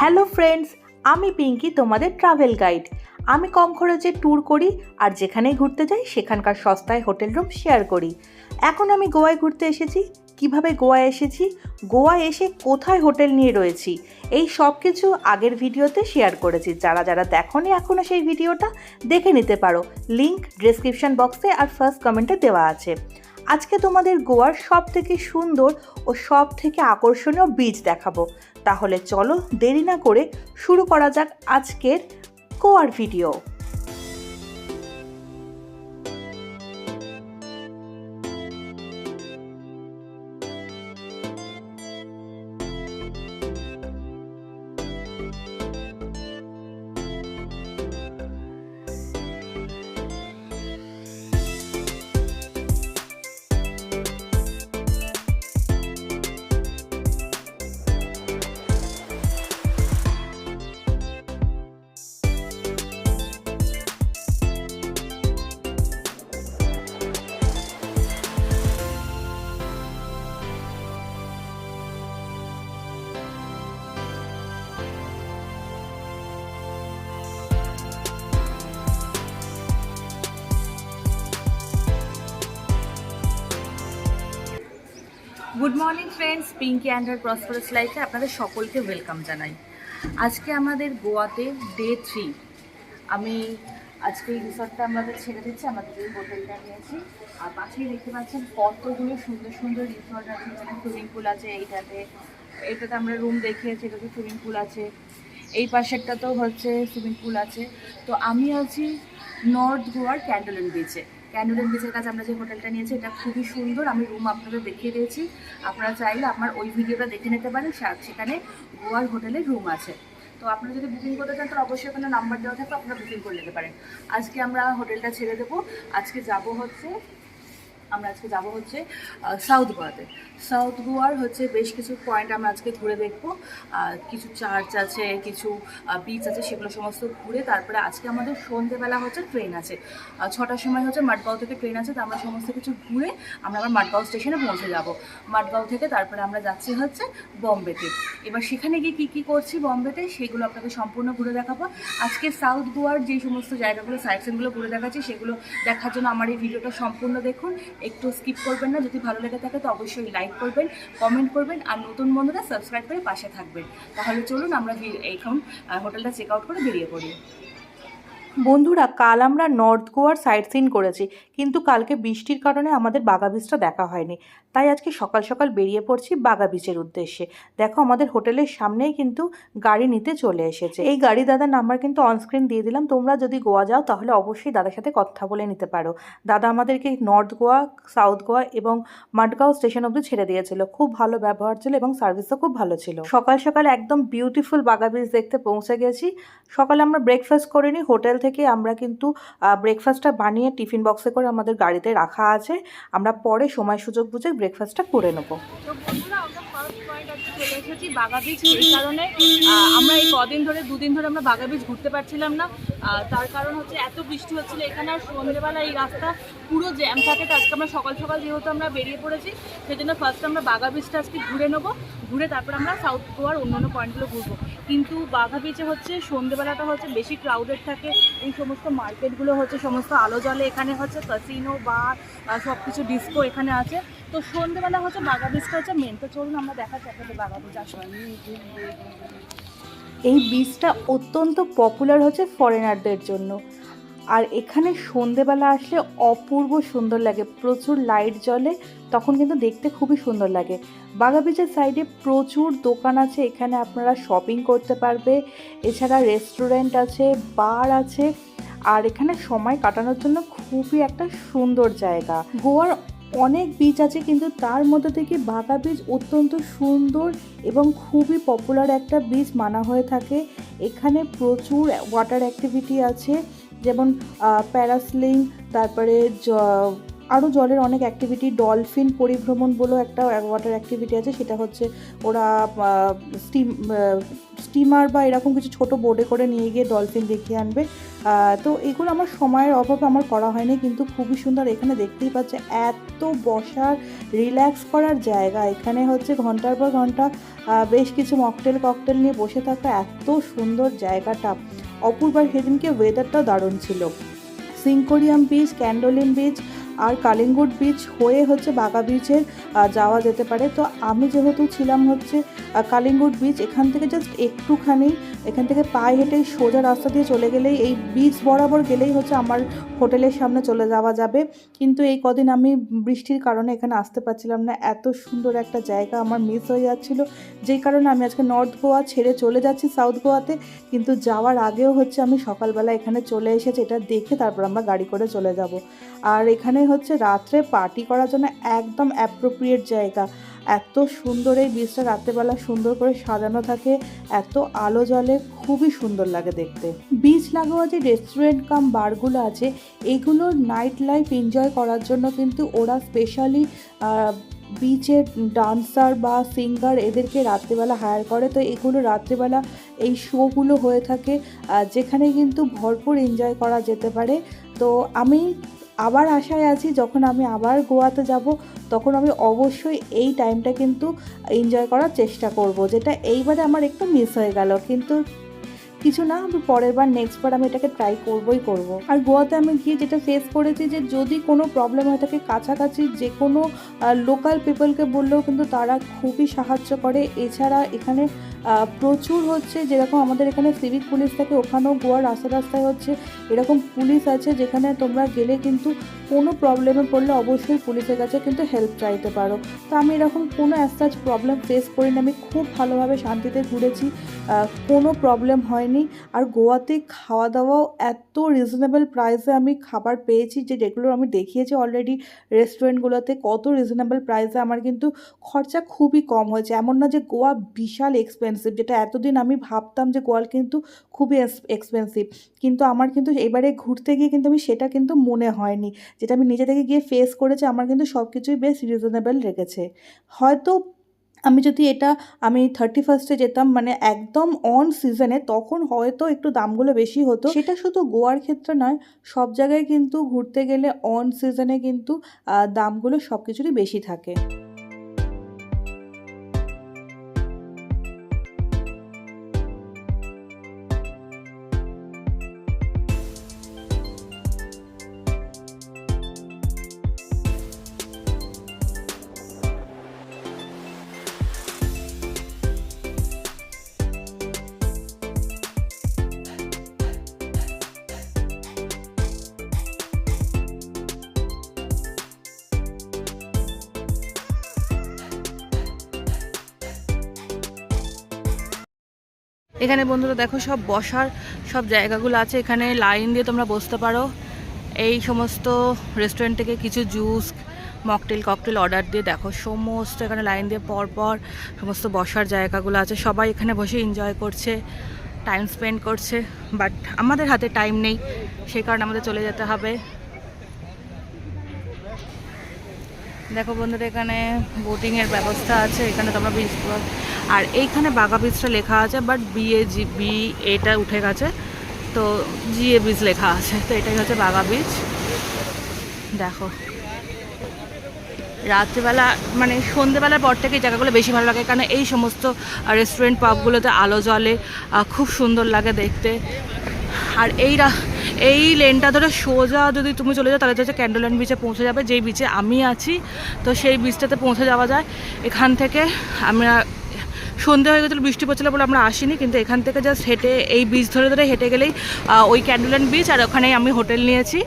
Hello friends, আমি পিঙ্কি, তোমাদের travel guide আমি কম খরচে ট্যুর করি আর যেখানেই ঘুরতে যাই, সেখানকার সস্তায় হোটেল রুম শেয়ার করি। এখন আমি গোয়ায় ঘুরতে এসেছি। কীভাবে গোয়া এসেছি? গোয়া এসে কোথায় হোটেল নিয়ে রয়েছি? এই সব কিছু আগের ভিডিওতে শেয়ার করেছি। যারা যারা দেখোনি এখনও সেই ভিডিওটা, দেখে নিতে পারো। লিংক ডেসক্রিপশন বক্সে আর ফার্স্ট কমেন্টে দেওয়া আছে। আজকে তোমাদের গোয়ার সব থেকে সুন্দর ও সব থেকে আকর্ষণীয় বীজ দেখাবো। তাহলে চলো দেরি না করে শুরু করা যাক আজকের গোয়ার video friends, Pinky and her prosperous লাইফে আপনাদের সকলকে ওয়েলকাম জানাই। আজকে আমাদের গোয়াতে ডে থ্রি। আমি আজকে এই রিসর্টটা আমাদের ছেড়ে দিচ্ছি, আমাদের এই হোটেলটা নিয়েছি। আর পাশেই দেখতে পাচ্ছেন কতগুলো সুন্দর সুন্দর রিসর্ট আছে যেখানে সুইমিং পুল আছে এইটাতে। এটাতে আমরা রুম দেখিয়েছি, এটাতে সুইমিং পুল আছে। এই পাশেরটাতেও হচ্ছে সুইমিং পুল আছে। তো আমি আছি নর্থ গোয়ার ক্যান্ডোলেন বিচে ক্যান্ডোলেন বিচের কাছে আমরা যে হোটেলটা নিয়েছি, এটা খুবই সুন্দর। আমি রুম আপনাদের দেখিয়ে দিয়েছি। আপনারা চাইলে আপনার ওই ভিডিওটা দেখে নিতে পারেন সেখানে গোয়ার হোটেলে রুম আছে। তো আপনারা যদি বুকিং করতে চান তো অবশ্যই ওখানে নাম্বার দেওয়া থাকবে, আপনারা বুকিং করে নিতে পারেন। আজকে আমরা হোটেলটা ছেড়ে দেবো। আজকে যাব হচ্ছে আমরা আজকে যাব হচ্ছে সাউথ গোয়াতে সাউথ গোয়ার হচ্ছে বেশ কিছু পয়েন্ট আমরা আজকে ঘুরে দেখব। কিছু চার্চ আছে, কিছু বিচ আছে, সেগুলো সমস্ত ঘুরে তারপরে আজকে আমাদের সন্ধেবেলা হচ্ছে ট্রেন আছে। ছটার সময় হচ্ছে মাঠগাঁও থেকে ট্রেন আছে, তো আমরা সমস্ত কিছু ঘুরে আমরা আবার মাঠগাঁও স্টেশনে পৌঁছে যাব। মাঠগাঁও থেকে তারপরে আমরা যাচ্ছি হচ্ছে বম্বেতে এবার সেখানে গিয়ে কী কী করছি বম্বেতে সেগুলো আপনাকে সম্পূর্ণ ঘুরে দেখাবো। আজকে সাউথ গোয়ার যে সমস্ত জায়গাগুলো সাইট সিনগুলো ঘুরে দেখাচ্ছি, সেগুলো দেখার জন্য আমার এই ভিডিওটা সম্পূর্ণ দেখুন। একটু স্কিপ করবেন না, যদি ভালো লেগে থাকে তো অবশ্যই লাইক করবেন কমেন্ট করবেন, আর নতুন বন্ধুরা সাবস্ক্রাইব করে পাশে থাকবেন। তাহলে চলুন আমরা এখন হোটেলটা চেক আউট করে বেরিয়ে পড়ি। বন্ধুরা, কাল আমরা নর্থ গোয়ার সাইট সিন করেছি, কিন্তু কালকে বৃষ্টির কারণে আমাদের বাগা বিচটা দেখা হয়নি। তাই আজকে সকাল সকাল বেরিয়ে পড়ছি বাগা বিচের উদ্দেশ্যে। দেখো, আমাদের হোটেলের সামনেই কিন্তু গাড়ি নিতে চলে এসেছে। এই গাড়ি দাদার নাম্বার কিন্তু অনস্ক্রিন দিয়ে দিলাম। তোমরা যদি গোয়া যাও, তাহলে অবশ্যই দাদার সাথে কথা বলে নিতে পারো। দাদা আমাদেরকে নর্থ গোয়া সাউথ গোয়া এবং মাডগাঁও স্টেশন অবধি ছেড়ে দিয়েছিল। খুব ভালো ব্যবহার ছিল এবং সার্ভিসও খুব ভালো ছিল। সকাল সকাল একদম বিউটিফুল বাগা বিচ দেখতে পৌঁছে গেছি। সকালে আমরা ব্রেকফাস্ট করিনি হোটেল আমরা কিন্তু ব্রেকফাস্টটা বানিয়ে টিফিন বক্সে করে আমাদের গাড়িতে রাখা আছে। আমরা পরে সময় সুযোগ বুঝে ব্রেকফাস্টটা করে নেব। তো আমরা এসেছি বাগা বিচ কারণে আমরা এই কদিন ধরে, দুদিন ধরে আমরা বাগা বিচ ঘুরতে পারছিলাম না। তার কারণ হচ্ছে এত বৃষ্টি হচ্ছিল। এখানে আর সন্ধ্যেবেলা এই রাস্তা পুরো জ্যাম থাকে। আজকে আমরা সকাল সকাল যেহেতু আমরা বেরিয়ে পড়েছি সেই জন্য ফার্স্ট আমরা বাগা বিচটা আজকে ঘুরে নেব। ঘুরে তারপর আমরা সাউথ গোয়ার অন্যান্য পয়েন্টগুলো ঘুরবো। কিন্তু বাঘা বিচে হচ্ছে সন্ধ্যেবেলাটা হচ্ছে, বেশি ক্রাউডেড থাকে, এই সমস্ত মার্কেটগুলো হচ্ছে, সমস্ত আলো জলে এখানে হচ্ছে কাসিনো বার সব কিছু ডিস্কো এখানে আছে। তো সন্ধ্যেবেলা হচ্ছে, বাঘা বিচটা হচ্ছে মেন তো চলুন আমরা দেখাচ্ছি আপনাদের বাঘা বিচ আসলে এই বীজটা অত্যন্ত পপুলার হচ্ছে ফরেনারদের জন্য। আর এখানে সন্ধেবেলা আসলে অপূর্ব সুন্দর লাগে। প্রচুর লাইট জ্বলে, তখন কিন্তু দেখতে খুবই সুন্দর লাগে। বাগা বিচের সাইডে প্রচুর দোকান আছে, এখানে আপনারা শপিং করতে পারবে। এছাড়া রেস্টুরেন্ট আছে বার আছে, আর এখানে সময় কাটানোর জন্য খুবই একটা সুন্দর জায়গা। গোয়ার অনেক বিচ আছে, কিন্তু তার মধ্যে থেকে বাগা বিচ অত্যন্ত সুন্দর এবং খুবই পপুলার একটা বিচ মানা হয়ে থাকে। এখানে প্রচুর ওয়াটার অ্যাক্টিভিটি আছে। যেমন প্যারাসিলিং, তারপরে জ- আরও জলের অনেক অ্যাক্টিভিটি ডলফিন পরিভ্রমণ বলেও একটা ওয়াটার অ্যাক্টিভিটি আছে, সেটা হচ্ছে ওরা স্টিম স্টিমার বা এরকম কিছু ছোট বোটে করে নিয়ে গিয়ে ডলফিন দেখিয়ে আনবে। তো এগুলো আমার সময়ের অভাবে আমার করা হয়নি, কিন্তু খুবই সুন্দর এখানে দেখতেই পাচ্ছে এত বসার রিল্যাক্স করার জায়গা। এখানে হচ্ছে ঘণ্টার পর ঘণ্টা বেশ কিছু মকটেল ককটেল নিয়ে বসে থাকা এত সুন্দর জায়গাটা। অপূর্ব আর সেদিনকে ওয়েদারটাও দারুণ ছিল। সিঙ্কোরিয়াম বিচ ক্যান্ডোলিন বিচ আর কালিঙ্গুড বিচ হয়ে হচ্ছে বাগা বিচের যাওয়া যেতে পারে। তো আমি যেহেতু ছিলাম হচ্ছে কালিঙ্গুট বিচ এখান থেকে জাস্ট একটুখানি এখান থেকে পায়ে হেঁটেই সোজা রাস্তা দিয়ে চলে গেলেই এই বিচ বরাবর গেলেই হচ্ছে আমার হোটেলের সামনে চলে যাওয়া যাবে। কিন্তু এই কদিন আমি বৃষ্টির কারণে এখানে আসতে পারছিলাম না। এত সুন্দর একটা জায়গা আমার মিস হয়ে যাচ্ছিল। যেই কারণে আমি আজকে নর্থ গোয়া ছেড়ে চলে যাচ্ছি সাউথ গোয়াতে। কিন্তু যাওয়ার আগেও হচ্ছে আমি সকালবেলা এখানে চলে এসেছি, এটা দেখে তারপর আমরা গাড়ি করে চলে যাব। আর এখানে হচ্ছে রাত্রে পার্টি করার জন্য একদম অ্যাপ্রোপ্রিয়েট জায়গা। এত সুন্দর এই বীজটা রাত্রেবেলা সুন্দর করে সাজানো থাকে, এত আলো জলে খুবই সুন্দর লাগে দেখতে। বিচ লাগোয়া যে রেস্টুরেন্ট কাম বারগুলো আছে এগুলোর নাইট লাইফ এনজয় করার জন্য কিন্তু ওরা স্পেশালি বিচের ডান্সার বা সিঙ্গার এদেরকে রাত্রেবেলা হায়ার করে। তো এগুলো রাত্রেবেলা এই শোগুলো হয়ে থাকে যেখানে কিন্তু ভরপুর এনজয় করা যেতে পারে। তো আমি আবার আশায় আছি যখন আমি আবার গোয়াতে যাব, তখন আমি অবশ্যই এই টাইমটা কিন্তু এনজয় করার চেষ্টা করব, যেটা এইবারে আমার একটু মিস হয়ে গেল। কিন্তু কিছু না, আমি পরের বার নেক্সট বার আমি এটাকে ট্রাই করবই করব। আর গোয়াতে আমি গিয়ে যেটা ফেস করেছি যে, যদি কোনো প্রবলেম হয়ে থাকে কাছাকাছি যে কোনো লোকাল পিপলকে বললেও কিন্তু তারা খুবই সাহায্য করে। এছাড়া এখানে প্রচুর হচ্ছে যেরকম আমাদের এখানে সিভিক পুলিশ থাকে, ওখানেও গোয়ার রাস্তা রাস্তায় হচ্ছে এরকম পুলিশ আছে যেখানে তোমরা গেলে কিন্তু কোনো প্রবলেমে পড়লে অবশ্যই পুলিশের কাছে কিন্তু হেল্প চাইতে পারো। তো আমি এরকম কোনো অ্যাজ প্রবলেম ফেস করিনি, আমি খুব ভালোভাবে শান্তিতে ঘুরেছি কোনো প্রবলেম হয়নি। আর গোয়াতে খাওয়া দাওয়াও এত রিজনেবল প্রাইসে আমি খাবার পেয়েছি যে যেগুলো আমি দেখিয়েছি অলরেডি রেস্টুরেন্টগুলোতে কত রিজনেবল প্রাইসে আমার কিন্তু খরচা খুবই কম হয়েছে। এমন না যে গোয়া বিশাল এক্সপেন্সিভ যেটা এতদিন আমি ভাবতাম যে গোয়াল কিন্তু খুবই এক্সপেন্সিভ কিন্তু আমার কিন্তু এবারে ঘুরতে গিয়ে কিন্তু আমি সেটা কিন্তু মনে হয়নি, যেটা আমি নিজে থেকে গিয়ে ফেস করেছি, আমার কিন্তু সব কিছুই বেশ রিজনেবল রেখেছে। হয়তো আমি যদি এটা, আমি থার্টি ফার্স্টে যেতাম মানে একদম অন সিজনে তখন হয়তো একটু দামগুলো বেশি হতো। সেটা শুধু গোয়ার ক্ষেত্রে নয়, সব জায়গায় কিন্তু ঘুরতে গেলে অন সিজনে কিন্তু দামগুলো সব কিছুরই বেশি থাকে। এখানে বন্ধুরা দেখো সব বসার সব জায়গাগুলো আছে। এখানে লাইন দিয়ে তোমরা বসতে পারো। এই সমস্ত রেস্টুরেন্ট থেকে কিছু জুস মকটেল ককটেল অর্ডার দিয়ে দেখো সমস্ত এখানে লাইন দিয়ে পর পর সমস্ত বসার জায়গাগুলো আছে। সবাই এখানে বসে এনজয় করছে টাইম স্পেন্ড করছে। বাট আমাদের হাতে টাইম নেই, সেই কারণে আমাদের চলে যেতে হবে। দেখো বন্ধুরা এখানে বোটিংয়ের ব্যবস্থা আছে। এখানে তোমরা আর এইখানে বাঘা বীজটা লেখা আছে বাট বিএ জি বি এটা উঠে গেছে। তো জিএ বীজ লেখা আছে তো এটাই হচ্ছে বাঘা বীজ। দেখো। রাত্রিবেলা মানে সন্ধেবেলার পর থেকে এই জায়গাগুলো বেশি ভালো লাগে কারণ এই সমস্ত রেস্টুরেন্ট পাবগুলোতে আলো আহ, খুব সুন্দর লাগে দেখতে। আর এই এই লেনটা ধরে সোজা যদি তুমি চলে যাও তাহলে হচ্ছে ক্যান্ডোল্যান্ড বিচে পৌঁছে যাবে। যেই বিচে আমি আছি তো সেই বিচটাতে পৌঁছে যাওয়া যায়। এখান থেকে আমরা সন্ধে হয়ে গেছিল, বৃষ্টি পড়ছিল বলে আমরা আসিনি, কিন্তু এখান থেকে জাস্ট হেঁটে, এই বিচ ধরে ধরে হেঁটে গেলেই ওই ক্যান্ডোল্যান্ড বিচ আর ওখানেই আমি হোটেল নিয়েছি।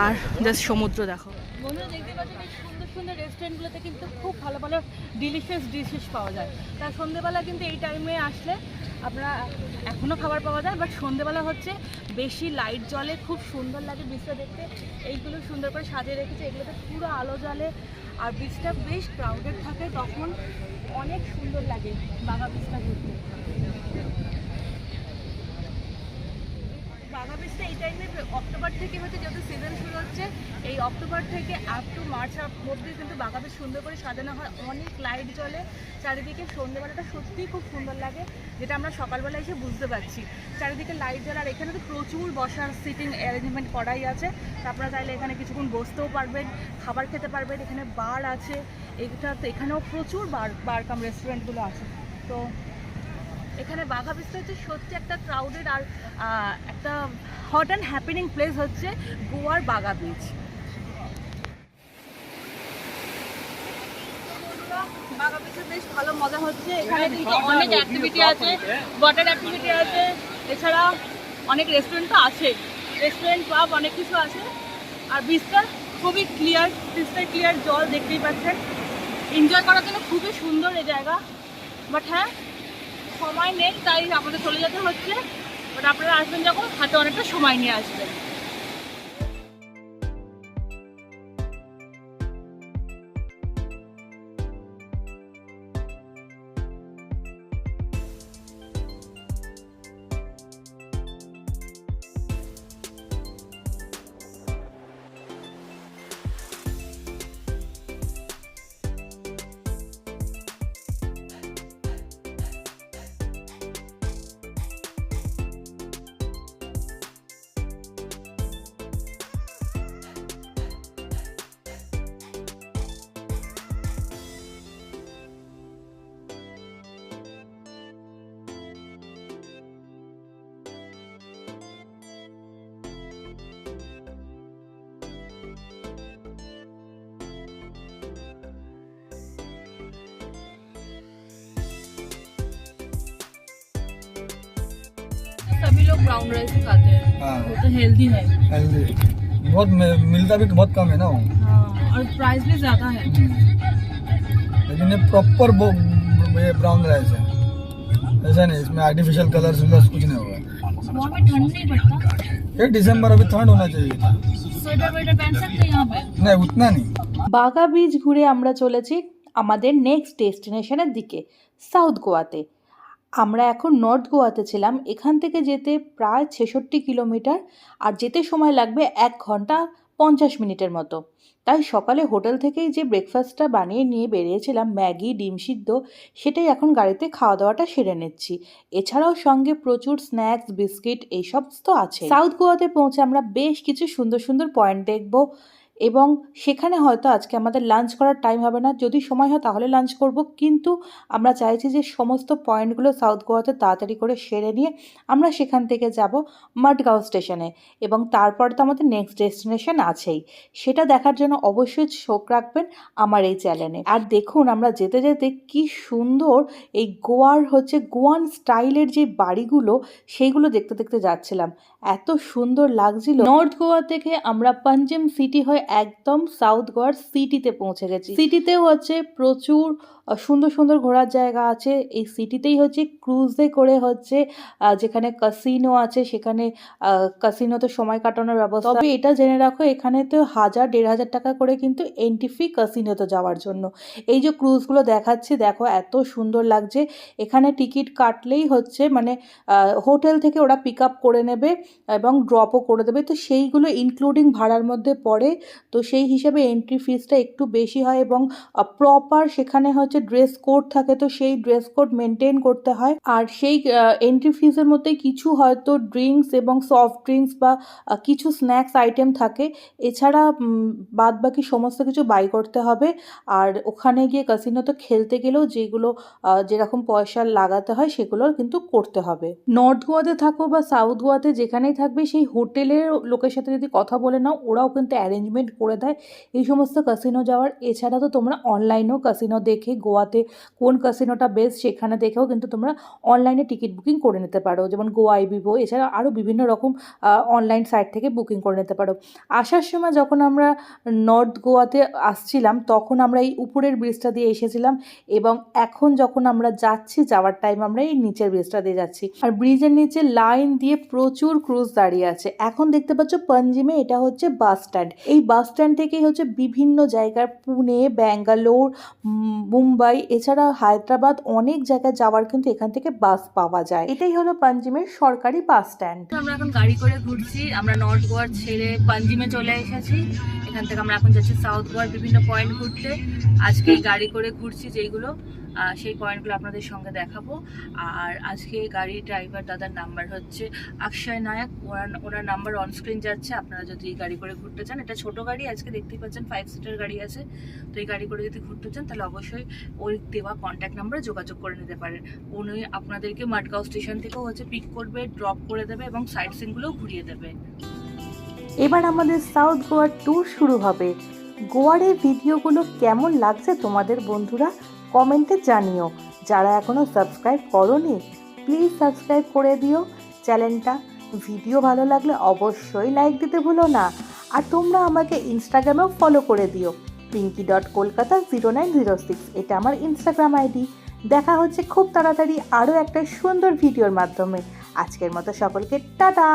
আর জাস্ট সমুদ্র দেখো। সুন্দর সুন্দর রেস্টুরেন্টগুলোতে কিন্তু খুব ভালো ভালো ডিশেস পাওয়া যায়। তার সন্ধেবেলা কিন্তু এই টাইমে আসলে এখনও খাবার পাওয়া যায় বাট হচ্ছে বেশি লাইট খুব সুন্দর লাগে দেখতে। এইগুলো সুন্দর করে সাজিয়ে রেখেছে, এগুলোতে পুরো আলো জ্বলে আর বিচটা বেশ ক্রাউডেড থাকে, তখন অনেক সুন্দর লাগে বাঘা বিচটা ঘুরতে। বাঘা বিচটা এই টাইমে থেকে হচ্ছে যেহেতু সিজন শুরু হচ্ছে, এই অক্টোবর থেকে আপ টু মার্চ মধ্যে কিন্তু বেশ সুন্দর করে সাজানো হয়। অনেক লাইট জ্বলে। চারিদিকে সন্ধ্যেবেলাটা সত্যিই খুব সুন্দর লাগে, যেটা আমরা সকালবেলা এসে বুঝতে পারছি। চারিদিকে লাইট জ্বলে, আর এখানে তো প্রচুর বসার সিটিং অ্যারেঞ্জমেন্ট করাই আছে। আপনারা চাইলে এখানে কিছুক্ষণ বসতেও পারবেন, খাবার খেতে পারবেন। এখানে বার আছে। এটা তো এখানেও প্রচুর বার বার কাম রেস্টুরেন্টগুলো আছে। তো এখানে বাঘা বিস্তার হচ্ছে সত্যি একটা ক্রাউডেড আর একটা হট অ্যান্ড হ্যাপেনিং প্লেস হচ্ছে গোয়ার বাগা বিচ বিচে বেশ ভালো মজা হচ্ছে। এখানে কিন্তু অনেক অ্যাক্টিভিটি আছে। ওয়াটার অ্যাক্টিভিটি আছে। এছাড়া অনেক রেস্টুরেন্ট তো আছে। রেস্টুরেন্ট পাব অনেক কিছু আছে। আর বিচটা খুবই ক্লিয়ার ক্রিস্টাল ক্লিয়ার জল দেখতেই পাচ্ছেন। এনজয় করার জন্য খুবই সুন্দর এই জায়গা। বাট হ্যাঁ সময় নেই, তাই আমাদের চলে যেতে হচ্ছে। বাট আপনারা আসবেন যখন হাতে অনেকটা সময় নিয়ে আসবেন। सभी लोग ब्राउन राइस ही खाते हैं हाँ वो तो हेल्दी है हेल्दी बहुत मि- मिलता भी बहुत कम है ना वो हाँ और प्राइस भी ज़्यादा है लेकिन ये प्रॉपर ये ब्राउन राइस है ऐसा नहीं इसमें आर्टिफिशियल कलर्स वलर्स कुछ नहीं होगा गोवा में ठंड नहीं पड़ता ये दिसंबर अभी ठंड होना चाहिए था स्वेटर वेटर पहन सकते हैं यहाँ पे नहीं उतना नहीं বাগা বিচ ঘুরে আমরা চলেছি আমাদের নেক্সট ডেস্টিনেশনের দিকে সাউথ গোয়াতে আমরা এখন নর্থ গোয়াতে ছিলাম। এখান থেকে যেতে প্রায় ছেষট্টি কিলোমিটার আর যেতে সময় লাগবে এক ঘণ্টা পঞ্চাশ মিনিটের মতো। তাই সকালে হোটেল থেকেই যে ব্রেকফাস্টটা বানিয়ে নিয়ে বেরিয়েছিলাম, ম্যাগি, ডিম সিদ্ধ, সেটাই এখন গাড়িতে খাওয়া দাওয়াটা সেরে নিচ্ছি। এছাড়াও সঙ্গে প্রচুর স্ন্যাক্স, বিস্কিট এইসব তো আছে। সাউথ গোয়াতে পৌঁছে আমরা বেশ কিছু সুন্দর সুন্দর পয়েন্ট দেখব। এবং সেখানে হয়তো আজকে আমাদের লাঞ্চ করার টাইম হবে না। যদি সময় হয় তাহলে লাঞ্চ করব। কিন্তু আমরা চাইছি যে সমস্ত পয়েন্টগুলো সাউথ গোয়াতে তাড়াতাড়ি করে সেরে নিয়ে আমরা সেখান থেকে যাব মাডগাঁও স্টেশনে এবং তারপর তো আমাদের নেক্সট ডেস্টিনেশন আছেই। সেটা দেখার জন্য অবশ্যই চোখ রাখবেন আমার এই চ্যানেলে আর দেখুন, আমরা যেতে যেতে কি সুন্দর এই গোয়ার হচ্ছে গোয়ান স্টাইলের যে বাড়িগুলো, সেইগুলো দেখতে দেখতে যাচ্ছিলাম। এত সুন্দর লাগছিল। নর্থ গোয়া থেকে আমরা পাঞ্জেম সিটি হয়ে একদম সাউথ গোয়ার সিটিতে পৌঁছে গেছি। সিটিতেও হচ্ছে প্রচুর সুন্দর সুন্দর ঘোরার জায়গা আছে। এই সিটিতেই হচ্ছে ক্রুজে করে হচ্ছে যেখানে কাসিনো আছে, সেখানে কাসিনোতে সময় কাটানোর ব্যবস্থা। তবে এটা জেনে রাখো, এখানে তো হাজার, দেড় হাজার টাকা করে কিন্তু এন্ট্রি ফি কাসিনোতে যাওয়ার জন্য। এই যে ক্রুজগুলো দেখাচ্ছি, দেখো এত সুন্দর লাগছে। এখানে টিকিট কাটলেই হচ্ছে মানে হোটেল থেকে ওরা পিক আপ করে নেবে। এবং ড্রপও করে দেবে। তো সেইগুলো ইনক্লুডিং ভাড়ার মধ্যে পড়ে। তো সেই হিসাবে এন্ট্রি ফিসটা একটু বেশি হয় এবং প্রপার সেখানে হচ্ছে ড্রেস কোড থাকে। তো সেই ড্রেস কোড মেনটেন করতে হয়। আর সেই এন্ট্রি ফিসের মধ্যে কিছু হয়তো ড্রিঙ্কস এবং সফট ড্রিঙ্কস বা কিছু স্ন্যাক্স আইটেম থাকে। এছাড়া বাদ বাকি সমস্ত কিছু বাই করতে হবে। আর ওখানে গিয়ে কাসিনো তো খেলতে গেলেও যেগুলো যেরকম পয়সা লাগাতে হয় সেগুলো কিন্তু করতে হবে। নর্থ গোয়াতে থাকো বা সাউথ গোয়াতে যেখানেই থাকবে, সেই হোটেলের লোকের সাথে যদি কথা বলে নাও, ওরাও কিন্তু অ্যারেঞ্জমেন্ট করে দেয়। এই সমস্ত কাসিনো যাওয়ার, এছাড়া তো তোমরা অনলাইনেও কাসিনো দেখে গোয়াতে কোন কাসিনোটা বেস্ট সেখানে দেখেও কিন্তু তোমরা অনলাইনে টিকিট বুকিং করে নিতে পারো। যেমন গোয়া বিভো এছাড়া আরও বিভিন্ন রকম অনলাইন সাইট থেকে বুকিং করে নিতে পারো। আসার সময় যখন আমরা নর্থ গোয়াতে আসছিলাম, তখন আমরা এই উপরের ব্রিজটা দিয়ে এসেছিলাম এবং এখন যখন আমরা যাচ্ছি, যাওয়ার টাইম আমরা এই নিচের ব্রিজটা দিয়ে যাচ্ছি। আর ব্রিজের নিচে লাইন দিয়ে প্রচুর ক্রুজ দাঁড়িয়ে আছে। এখন দেখতে পাচ্ছ পঞ্জিমে এটা হচ্ছে বাস স্ট্যান্ড এই বাস স্ট্যান্ড থেকেই হচ্ছে বিভিন্ন জায়গার পুনে, ব্যাঙ্গালোর মুম্বাই, এছাড়া হায়দ্রাবাদ অনেক জায়গায় যাওয়ার কিন্তু এখান থেকে বাস পাওয়া যায়। এটাই হলো পাঞ্জিমের সরকারি বাস স্ট্যান্ড আমরা এখন গাড়ি করে ঘুরছি, আমরা নর্থ গোয়ার ছেড়ে পাঞ্জিমে চলে এসেছি। এখান থেকে আমরা এখন যাচ্ছি সাউথ গোয়ার বিভিন্ন পয়েন্ট ঘুরতে। আজকে গাড়ি করে ঘুরছি যেইগুলো। সেই পয়েন্টগুলো আপনাদের সঙ্গে দেখাবো। আর আজকে গাড়ির ড্রাইভার দাদার নাম্বার হচ্ছে অক্ষয় নায়ক। ওনার ওনার নাম্বার অন স্ক্রিন যাচ্ছে। আপনারা যদি এই গাড়ি করে ঘুরতে চান, এটা ছোট গাড়ি, আজকে দেখতেই পাচ্ছেন ফাইভ সিটার গাড়ি আছে। তো এই গাড়ি করে যদি ঘুরতে চান, তাহলে অবশ্যই ওই দেওয়া কন্ট্যাক্ট নাম্বারে যোগাযোগ করে নিতে পারেন। উনি আপনাদেরকে মাটগাঁও স্টেশন থেকেও হচ্ছে পিক করবে ড্রপ করে দেবে এবং সাইট সিনগুলোও ঘুরিয়ে দেবে। এবার আমাদের সাউথ গোয়ার ট্যুর শুরু হবে। গোয়ার এই ভিডিওগুলো কেমন লাগছে তোমাদের বন্ধুরা? কমেন্টে জানিও। যারা এখনও সাবস্ক্রাইব করনি, প্লিজ সাবস্ক্রাইব করে দিও। চ্যানেলটা ভিডিও ভালো লাগলে অবশ্যই লাইক দিতে ভুলো না। আর তোমরা আমাকে ইনস্টাগ্রামেও ফলো করে দিও। Pinky dot Kolkata zero nine zero six, এটা আমার ইনস্টাগ্রাম আইডি। দেখা হচ্ছে খুব তাড়াতাড়ি আরও একটা সুন্দর ভিডিওর মাধ্যমে। আজকের মতো সকলকে টাটা!